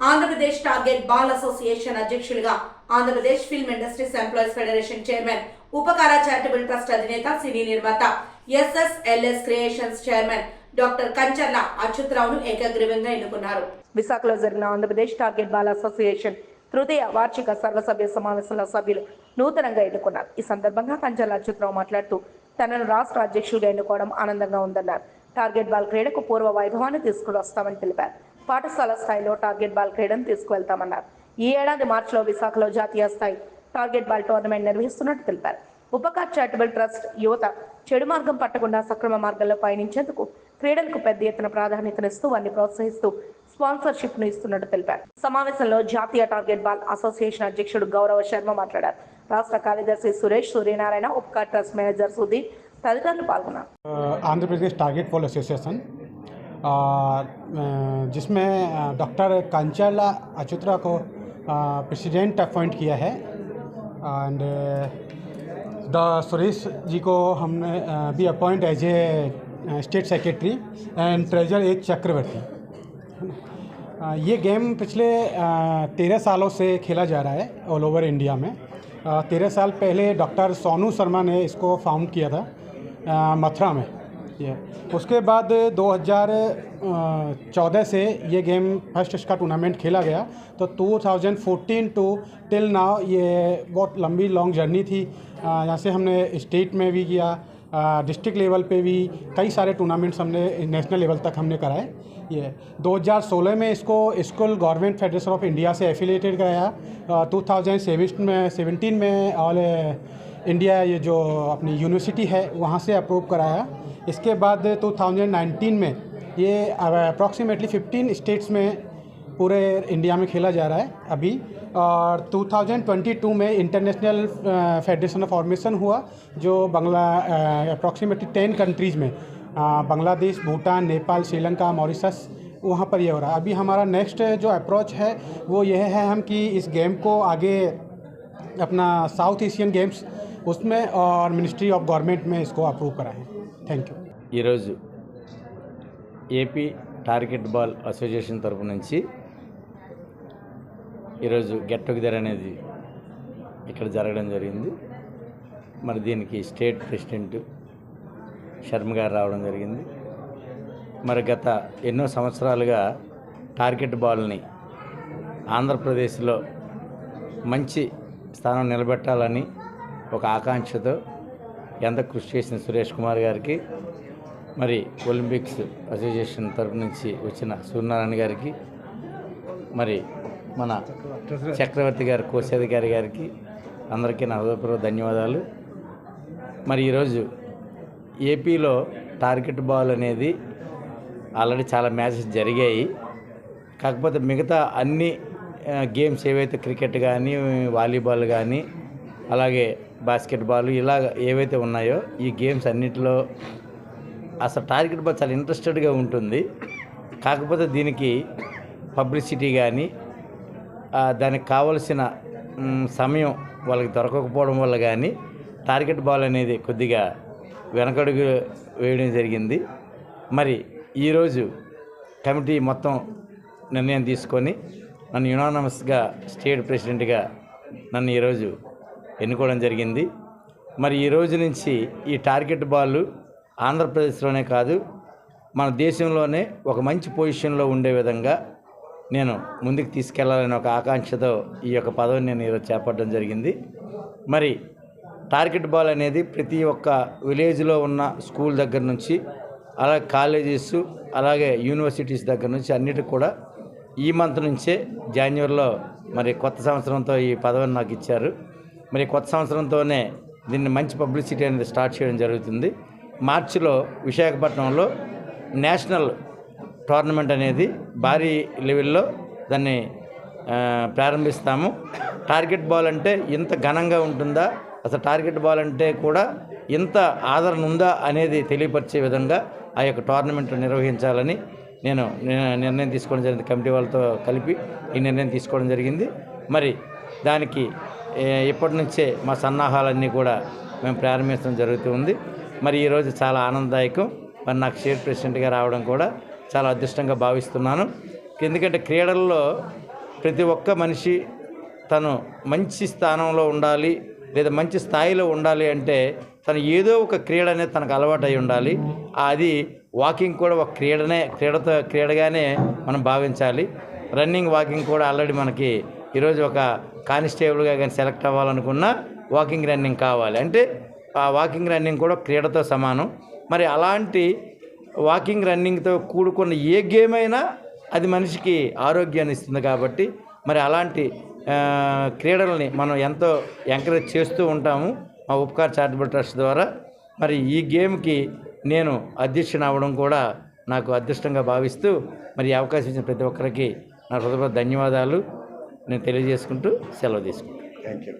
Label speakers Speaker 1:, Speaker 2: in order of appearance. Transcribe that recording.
Speaker 1: Andhra Pradesh target ball association అధ్యక్షులుగా Andhra Pradesh film industries employees federation chairman Upakar charitable trust అధినేత సినీ నిర్మాత SSLS creations chairman doctor Kancharla అచ్యుతరావును ఏకగ్రీవంగా ఎన్నుకున్నారు. విశాఖలో జరిగిన ఆంధ్రప్రదేశ్ టార్గెట్ బాల్ అసోసియేషన్ తృతీయ వార్షిక సర్వసభ్య సమావేశంలో సభ్యులు నూతనంగా ఎన్నుకున్నారు. ఈ సందర్భంగా కంచర్ల అచ్యుతరావు మాట్లాడుతూ తనను రాష్ట్ర అధ్యక్షుడిగా ఎన్నుకోవడం ఆనందంగా ఉందన్నారు. టార్గెట్ బాల్ క్రీడకు పూర్వ వైభవాన్ని తీసుకుని వస్తామని తెలిపారు. పాఠశాల స్థాయిలో టార్గెట్ బాల్ క్రీడను తీసుకువెళ్తామన్నారు. ఈ ఏడాది మార్చిలో విశాఖలో జాతీయ స్థాయి టార్గెట్ బాల్ టోర్నమెంట్ నిర్వహిస్తున్నట్టు తెలిపారు. ఉపకార్ చారిటబుల్ ట్రస్ట్ యువత చెడు మార్గం పట్టకుండా సక్రమ మార్గంలో పయనించేందుకు క్రీడలకు పెద్ద ఎత్తున ప్రాధాన్యతనిస్తూ వారిని ప్రోత్సహిస్తూ స్పాన్సర్షిప్ను ఇస్తున్నట్టు తెలిపారు. సమావేశంలో జాతీయ టార్గెట్ బాల్ అసోసియేషన్ అధ్యక్షుడు గౌరవ శర్మ మాట్లాడారు. రాష్ట్ర కార్యదర్శి సురేష్ సూర్యనారాయణ ఉపకార్ ట్రస్ట్ మేనేజర్ సుధీర్ తదితరులు పాల్గొన్నారు.
Speaker 2: ఆంధ్రప్రదేశ్ టార్గెట్ బాల్ అసోసియేషన్ जिसमें डॉक्टर कंचला अचुत्रा को प्रेसिडेंट अपॉइंट किया है। एंड सुरेश जी को हमने भी appoint as a state secretary and treasurer H Chakravarthy. ये गेम पिछले तेरह सालों से खेला जा रहा है ऑल ओवर इंडिया में। तेरह साल पहले डॉक्टर सोनू शर्मा ने इसको फाउंड किया था मथुरा में। ये उसके बाद 2014 से ये गेम फ़र्स्ट इसका टूर्नामेंट खेला गया। तो 2014 टू टिल नाउ ये बहुत लंबी लॉन्ग जर्नी थी। यहाँ से हमने स्टेट में भी किया डिस्ट्रिक्ट लेवल पे भी कई सारे टूर्नामेंट्स हमने नेशनल लेवल तक हमने कराए। ये 2016 में इसको school government federation of India से एफिलेटेड कराया। टू थाउज़ेंड में सेवेंटीन में ऑल इंडिया ये जो अपनी यूनिवर्सिटी है, वहाँ से अप्रूव कराया। इसके बाद 2019 में ये अप्रॉक्सीमेटली 15 स्टेट्स में पूरे इंडिया में खेला जा रहा है अभी। और 2022 में इंटरनेशनल फेडरेशन ऑफ़ फॉर्मेशन हुआ, जो बंगला अप्रॉक्सीमेटली 10 कंट्रीज़ में बांग्लादेश, भूटान, नेपाल, श्रीलंका, मॉरिशस, वहाँ पर ये हो रहा है। अभी हमारा नेक्स्ट जो अप्रोच है, वो यह है हम कि इस गेम को आगे अपना साउथ एशियन गेम्स उसमें और मिनिस्ट्री ऑफ गवर्नमेंट में इसको अप्रूव कराएं थैंक यू
Speaker 3: ఈరోజు ఏపీ టార్గెట్ బాల్ అసోసియేషన్ తరపు నుంచి ఈరోజు గెట్ టుగెదర్ అనేది ఇక్కడ జరగడం జరిగింది మరి దీనికి స్టేట్ ప్రెసిడెంట్ శర్మ గారు రావడం జరిగింది మరి గత ఎన్నో సంవత్సరాలుగా టార్గెట్ బాల్ని ఆంధ్రప్రదేశ్లో మంచి స్థానం నిలబెట్టాలని ఒక ఆకాంక్షతో ఎంత కృషి చేసిన సురేష్ కుమార్ గారికి మరి ఒలింపిక్స్ అసోసియేషన్ తరపు నుంచి వచ్చిన సూర్యనారాయణ గారికి మరి మన చక్రవర్తి గారి కోశాధికారి గారికి అందరికీ నా హృదయపూర్వక ధన్యవాదాలు. మరి ఈరోజు ఏపీలో టార్గెట్ బాల్ అనేది ఆల్రెడీ చాలా మ్యాచెస్ జరిగాయి. కాకపోతే మిగతా అన్ని గేమ్స్ ఏవైతే క్రికెట్ కానీ వాలీబాల్ కానీ అలాగే బాస్కెట్బాల్ ఇలా ఏవైతే ఉన్నాయో ఈ గేమ్స్ అన్నింటిలో అసలు టార్గెట్ బాల్ చాలా ఇంట్రెస్టెడ్గా ఉంటుంది. కాకపోతే దీనికి పబ్లిసిటీ కానీ దానికి కావలసిన సమయం వాళ్ళకి దొరకకపోవడం వల్ల కానీ టార్గెట్ బాల్ అనేది కొద్దిగా వెనకడుగు వేయడం జరిగింది. మరి ఈరోజు కమిటీ మొత్తం నిర్ణయం తీసుకొని నన్ను యునానమస్గా స్టేట్ ప్రెసిడెంట్గా నన్ను ఈరోజు ఎన్నుకోవడం జరిగింది. మరి ఈ రోజు నుంచి ఈ టార్గెట్ బాల్ ఆంధ్రప్రదేశ్లోనే కాదు మన దేశంలోనే ఒక మంచి పొజిషన్లో ఉండే విధంగా నేను ముందుకు తీసుకెళ్ళాలనే ఒక ఆకాంక్షతో ఈ యొక్క పదవిని నేను ఈరోజు చేపట్టడం జరిగింది. మరి టార్గెట్ బాల్ అనేది ప్రతి ఒక్క విలేజ్లో ఉన్న స్కూల్ దగ్గర నుంచి అలాగే కాలేజెస్ అలాగే యూనివర్సిటీస్ దగ్గర నుంచి అన్నిటికి కూడా ఈ మంత్ నుంచే జాన్యువరిలో మరి కొత్త సంవత్సరంతో ఈ పదవిని నాకు ఇచ్చారు. మరి కొత్త సంవత్సరంతోనే దీన్ని మంచి పబ్లిసిటీ అనేది స్టార్ట్ చేయడం జరుగుతుంది. మార్చిలో విశాఖపట్నంలో నేషనల్ టోర్నమెంట్ అనేది భారీ లెవెల్లో దాన్ని ప్రారంభిస్తాము. టార్గెట్ బాల్ అంటే ఇంత ఘనంగా ఉంటుందా? అసలు టార్గెట్ బాల్ అంటే కూడా ఇంత ఆదరణ ఉందా అనేది తెలియపరిచే విధంగా ఆ యొక్క టోర్నమెంట్ నిర్వహించాలని నేను నిర్ణయం తీసుకోవడం జరిగింది. కమిటీ వాళ్ళతో కలిపి ఈ నిర్ణయం తీసుకోవడం జరిగింది. మరి దానికి ఇప్పటి నుంచే మా సన్నాహాలన్నీ కూడా మేము ప్రారంభించడం జరుగుతుంది మరి ఈరోజు చాలా ఆనందదాయకం. మరి నాకు స్టేట్ ప్రెసిడెంట్గా రావడం కూడా చాలా అదృష్టంగా భావిస్తున్నాను. ఎందుకంటే క్రీడల్లో ప్రతి ఒక్క మనిషి తను మంచి స్థానంలో ఉండాలి లేదా మంచి స్థాయిలో ఉండాలి అంటే తను ఏదో ఒక క్రీడ అనేది తనకు అలవాటు అయి ఉండాలి. అది వాకింగ్ కూడా ఒక క్రీడనే క్రీడతో క్రీడగానే మనం భావించాలి. రన్నింగ్ వాకింగ్ కూడా ఆల్రెడీ మనకి ఈరోజు ఒక కానిస్టేబుల్గా కానీ సెలెక్ట్ అవ్వాలనుకున్నా వాకింగ్ రన్నింగ్ కావాలి. అంటే ఆ వాకింగ్ రన్నింగ్ కూడా క్రీడతో సమానం. మరి అలాంటి వాకింగ్ రన్నింగ్తో కూడుకున్న ఏ గేమ్ అయినా అది మనిషికి ఆరోగ్యాన్ని ఇస్తుంది కాబట్టి మరి అలాంటి క్రీడలని క్రీడల్ని మనం ఎంతో ఎంకరేజ్ చేస్తూ ఉంటాము మా ఉపకార్ చారిటబుల్ ట్రస్ట్ ద్వారా. మరి ఈ గేమ్కి నేను అధ్యక్షుని అవ్వడం కూడా నాకు అదృష్టంగా భావిస్తూ మరి అవకాశం ఇచ్చిన ప్రతి ఒక్కరికి నా హృదయపూర్వక ధన్యవాదాలు. నేను తెలియజేసుకుంటూ సెలవు తీసుకుంటాను
Speaker 4: థ్యాంక్ యూ